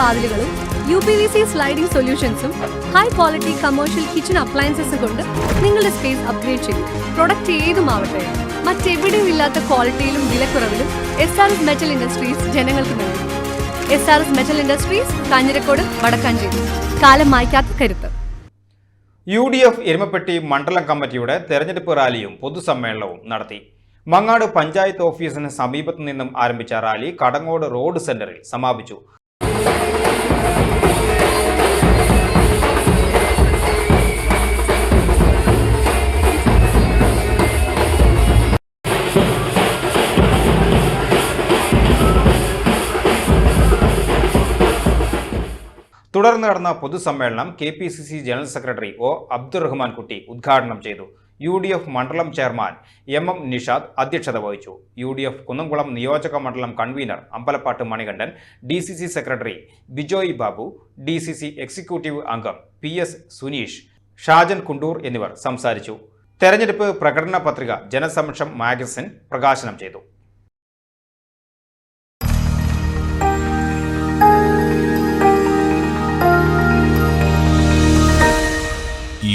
വാതിലുകളും U P V C sliding സൊല്യൂഷൻസും high quality commercial kitchen appliances കൊണ്ട് നിങ്ങളുടെ space upgrade ചെയ്യും പ്രൊഡക്റ്റ് ഏതുമാവട്ടെ മറ്റെവിടെയും ഇല്ലാത്ത ക്വാളിറ്റിയിലും വിലക്കുറവിലും S R S metal industries ജനങ്ങൾക്ക് നൽകും. S R S metal industries Kanjirakode Vadakkanchery കാലം മായ്ക്കാത്ത കരുത്ത്. യു ഡി എഫ് എരുമപ്പെട്ടി മണ്ഡലം കമ്മിറ്റിയുടെ തെരഞ്ഞെടുപ്പ് റാലിയും പൊതുസമ്മേളനവും നടത്തി. മങ്ങാട് പഞ്ചായത്ത് ഓഫീസിന് സമീപത്തു നിന്നും ആരംഭിച്ച റാലി കടങ്ങോട് റോഡ് സെന്ററിൽ സമാപിച്ചു. തുടർന്ന് നടന്ന പൊതുസമ്മേളനം K P C C general secretary O Abdurahman Kutty ഉദ്ഘാടനം ചെയ്തു. യു ഡി എഫ് മണ്ഡലം ചെയർമാൻ എം എം നിഷാദ് അധ്യക്ഷത വഹിച്ചു. യു ഡി എഫ് കുന്നംകുളം നിയോജക മണ്ഡലം convener Ambalappattu Manikandan D C C secretary Bijoy Babu D C C executive അംഗം P S Suneesh Shajan Kundoor എന്നിവർ സംസാരിച്ചു. തെരഞ്ഞെടുപ്പ് പ്രകടന പത്രിക ജനസമക്ഷം മാഗസിൻ പ്രകാശനം ചെയ്തു.